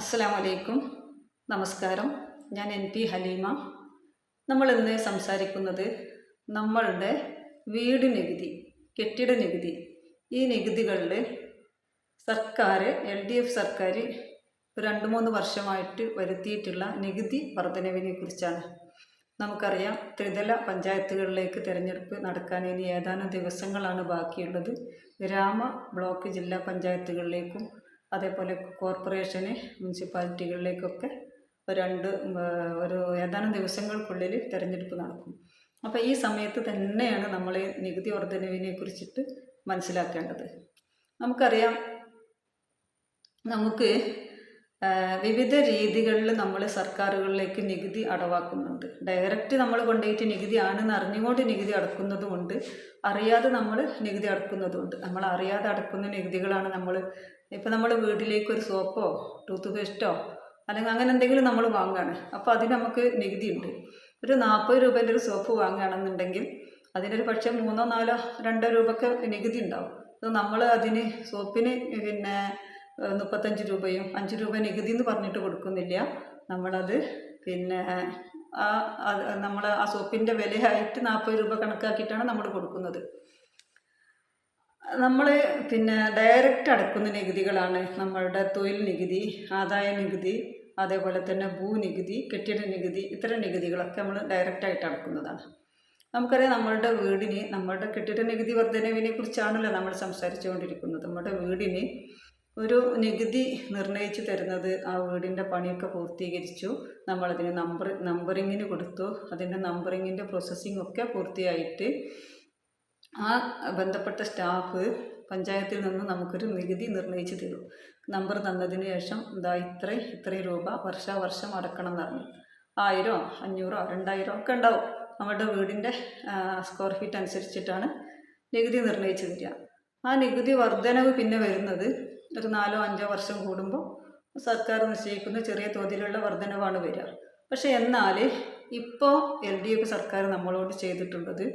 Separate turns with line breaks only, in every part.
അസ്സലാമു അലൈക്കും നമസ്കാരം. ഞാൻ എൻ പി ഹലീമ. നമ്മൾ ഇന്ന് സംസാരിക്കുന്നത് നമ്മളുടെ വീട് നികുതി കെട്ടിട നികുതി. ഈ നികുതികളിൽ സർക്കാർ എൽ ഡി എഫ് സർക്കാർ രണ്ട് മൂന്ന് വർഷമായിട്ട് വരുത്തിയിട്ടുള്ള നികുതി വർധനവിനെ കുറിച്ചാണ്. നമുക്കറിയാം ത്രിതല പഞ്ചായത്തുകളിലേക്ക് തിരഞ്ഞെടുപ്പ് നടക്കാൻ ഇനി ഏതാനും ദിവസങ്ങളാണ് ബാക്കിയുള്ളത്. ഗ്രാമ ബ്ലോക്ക് ജില്ലാ പഞ്ചായത്തുകളിലേക്കും അതേപോലെ കോർപ്പറേഷന് മുനിസിപ്പാലിറ്റികളിലേക്കൊക്കെ രണ്ട് ഒരു ഏതാനും ദിവസങ്ങൾക്കുള്ളിൽ തിരഞ്ഞെടുപ്പ് നടക്കും. അപ്പോൾ ഈ സമയത്ത് തന്നെയാണ് നമ്മൾ നികുതി വർധനവിനെ കുറിച്ചിട്ട് മനസ്സിലാക്കേണ്ടത്. നമുക്കറിയാം നമുക്ക് വിവിധ രീതികളിൽ നമ്മൾ സർക്കാരുകളിലേക്ക് നികുതി അടവാക്കുന്നുണ്ട്. ഡയറക്റ്റ് നമ്മൾ കൊണ്ടുപോയിട്ട് നികുതി ആണെന്ന് അറിഞ്ഞുകൊണ്ട് നികുതി അടക്കുന്നതുമുണ്ട് അറിയാതെ നമ്മൾ നികുതി അടക്കുന്നതുമുണ്ട് നമ്മൾ അറിയാതെ അടക്കുന്ന നികുതികളാണ് നമ്മൾ ഇപ്പോൾ നമ്മൾ വീട്ടിലേക്ക് ഒരു സോപ്പോ ടൂത്ത് പേസ്റ്റോ അല്ലെങ്കിൽ അങ്ങനെ എന്തെങ്കിലും നമ്മൾ വാങ്ങുകയാണ്. അപ്പോൾ അതിന് നമുക്ക് നികുതി ഉണ്ട്. ഒരു നാൽപ്പത് രൂപേന്റെ ഒരു സോപ്പ് വാങ്ങുകയാണെന്നുണ്ടെങ്കിൽ അതിനൊരു പക്ഷേ മൂന്നോ നാലോ രണ്ടോ രൂപയ്ക്ക് നികുതി ഉണ്ടാവും. അപ്പോൾ നമ്മൾ അതിന് സോപ്പിന് പിന്നെ മുപ്പത്തഞ്ച് രൂപയും അഞ്ച് രൂപ നികുതി എന്ന് പറഞ്ഞിട്ട് കൊടുക്കുന്നില്ല. നമ്മളത് പിന്നെ ആ നമ്മൾ ആ സോപ്പിന്റെ വിലയായിട്ട് നാൽപ്പത് രൂപ കണക്കാക്കിയിട്ടാണ് നമ്മൾ കൊടുക്കുന്നത്. നമ്മൾ പിന്നെ ഡയറക്റ്റ് അടക്കുന്ന നികുതികളാണ് നമ്മളുടെ തൊഴിൽ നികുതി ആദായ നികുതി അതേപോലെ തന്നെ ഭൂനികുതി കെട്ടിട നികുതി ഇത്തരം നികുതികളൊക്കെ നമ്മൾ ഡയറക്റ്റായിട്ട് അടക്കുന്നതാണ്. നമുക്കറിയാം നമ്മളുടെ വീടിന് നമ്മളുടെ കെട്ടിട നികുതി വർധനവിനെ കുറിച്ചാണല്ലോ നമ്മൾ സംസാരിച്ചുകൊണ്ടിരിക്കുന്നത്. നമ്മുടെ വീടിന് ഒരു നികുതി നിർണയിച്ചു തരുന്നത് ആ വീടിന്റെ പണിയൊക്കെ പൂർത്തീകരിച്ചു. നമ്മളതിന് നമ്പർ നമ്പറിങ്ങിന് കൊടുത്തു. അതിന്റെ നമ്പറിങ്ങിന്റെ പ്രോസസ്സിംഗ് ഒക്കെ പൂർത്തിയായിട്ട് ആ ബന്ധപ്പെട്ട സ്റ്റാഫ് പഞ്ചായത്തിൽ നിന്ന് നമുക്കൊരു നികുതി നിർണയിച്ച് തരും. നമ്പർ തന്നതിന് ശേഷം ഇതാ ഇത്രയും ഇത്രയും രൂപ വർഷാവർഷം അടക്കണം എന്ന് പറഞ്ഞു. ആയിരോ അഞ്ഞൂറോ രണ്ടായിരോ ഒക്കെ ഉണ്ടാവും. നമ്മുടെ വീടിന്റെ സ്ക്വയർ ഫീറ്റ് അനുസരിച്ചിട്ടാണ് നികുതി നിർണയിച്ച് തരിക. ആ നികുതി വർധനവ് പിന്നെ വരുന്നത് ഒരു നാലോ അഞ്ചോ വർഷം കൂടുമ്പോൾ സർക്കാർ നിശ്ചയിക്കുന്ന ചെറിയ തോതിലുള്ള വർധനവാണ് വരിക. പക്ഷേ എന്നാൽ ഇപ്പോൾ എൽ ഡി എഫ് സർക്കാർ നമ്മളോട് ചെയ്തിട്ടുള്ളത്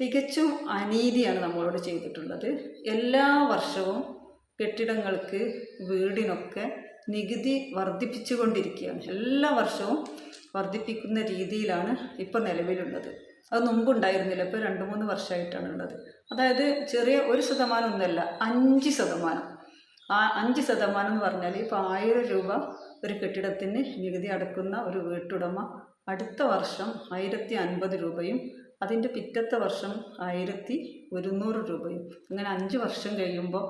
തികച്ചും അനീതിയാണ് നമ്മളോട് ചെയ്തിട്ടുള്ളത്. എല്ലാ വർഷവും കെട്ടിടങ്ങൾക്ക് വീടിനൊക്കെ നികുതി വർദ്ധിപ്പിച്ചുകൊണ്ടിരിക്കുകയാണ്. എല്ലാ വർഷവും വർദ്ധിപ്പിക്കുന്ന രീതിയിലാണ് ഇപ്പോൾ നിലവിലുള്ളത്. അത് മുമ്പുണ്ടായിരുന്നില്ല. ഇപ്പോൾ രണ്ട് മൂന്ന് വർഷമായിട്ടാണ് ഉള്ളത് അതായത് ചെറിയ ഒരു ശതമാനം ഒന്നല്ല അഞ്ച് ശതമാനം. ആ അഞ്ച് ശതമാനം എന്ന് പറഞ്ഞാൽ ഇപ്പോൾ ആയിരം രൂപ ഒരു കെട്ടിടത്തിന് നികുതി അടക്കുന്ന ഒരു വീട്ടുടമ അടുത്ത വർഷം ആയിരത്തി അൻപത് രൂപയും അതിന്റെ പിറ്റത്തെ വർഷം ആയിരത്തി ഒരുന്നൂറ് രൂപയും. അങ്ങനെ അഞ്ച് വർഷം കഴിയുമ്പോൾ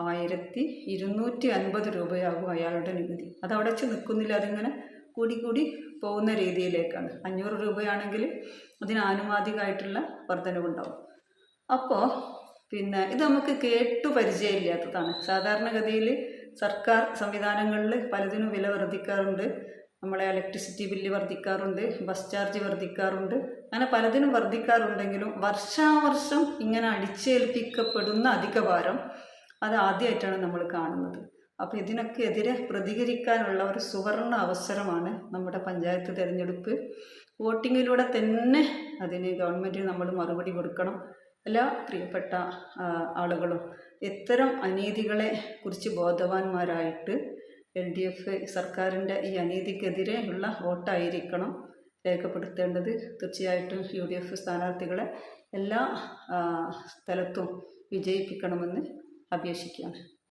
ആയിരത്തി ഇരുന്നൂറ്റി അൻപത് രൂപയാകും അയാളുടെ നികുതി. അതവിടെ വെച്ച് നിൽക്കുന്നില്ല അതിങ്ങനെ കൂടി കൂടി പോകുന്ന രീതിയിലേക്കാണ്. അഞ്ഞൂറ് രൂപയാണെങ്കിൽ അതിന് ആനുപാതികമായിട്ടുള്ള വർധനവുണ്ടാവും. അപ്പോൾ പിന്നെ ഇത് നമുക്ക് കേട്ടു പരിചയമില്ലാത്തതാണ്. സാധാരണഗതിയിൽ സർക്കാർ സംവിധാനങ്ങളിൽ പലതിനും വില വർദ്ധിക്കാറുണ്ട്. നമ്മളെ ഇലക്ട്രിസിറ്റി ബില്ല് വർദ്ധിക്കാറുണ്ട് ബസ് ചാർജ് വർദ്ധിക്കാറുണ്ട്. അങ്ങനെ പലതിനും വർദ്ധിക്കാറുണ്ടെങ്കിലും വർഷാവർഷം ഇങ്ങനെ അടിച്ചേൽപ്പിക്കപ്പെടുന്ന അധിക ഭാരം അത് ആദ്യമായിട്ടാണ് നമ്മൾ കാണുന്നത്. അപ്പോൾ ഇതിനൊക്കെ എതിരെ പ്രതികരിക്കാനുള്ള ഒരു സുവർണ അവസരമാണ് നമ്മുടെ പഞ്ചായത്ത് തിരഞ്ഞെടുപ്പ്. വോട്ടിങ്ങിലൂടെ തന്നെ അതിന് ഗവൺമെന്റിന് നമ്മൾ മറുപടി കൊടുക്കണം. എല്ലാ പ്രിയപ്പെട്ട ആളുകളും. ഇത്തരം അനീതികളെ കുറിച്ച് ബോധവാന്മാരായിട്ട് എൽ ഡി എഫ് സർക്കാരിന്റെ ഈ അനീതിക്കെതിരെ ഉള്ള വോട്ടായിരിക്കണം രേഖപ്പെടുത്തേണ്ടത്. തീർച്ചയായിട്ടും യു ഡി എഫ് സ്ഥാനാർത്ഥികളെ എല്ലാ സ്ഥലത്തും വിജയിപ്പിക്കണമെന്ന് അപേക്ഷിക്കുകയാണ്.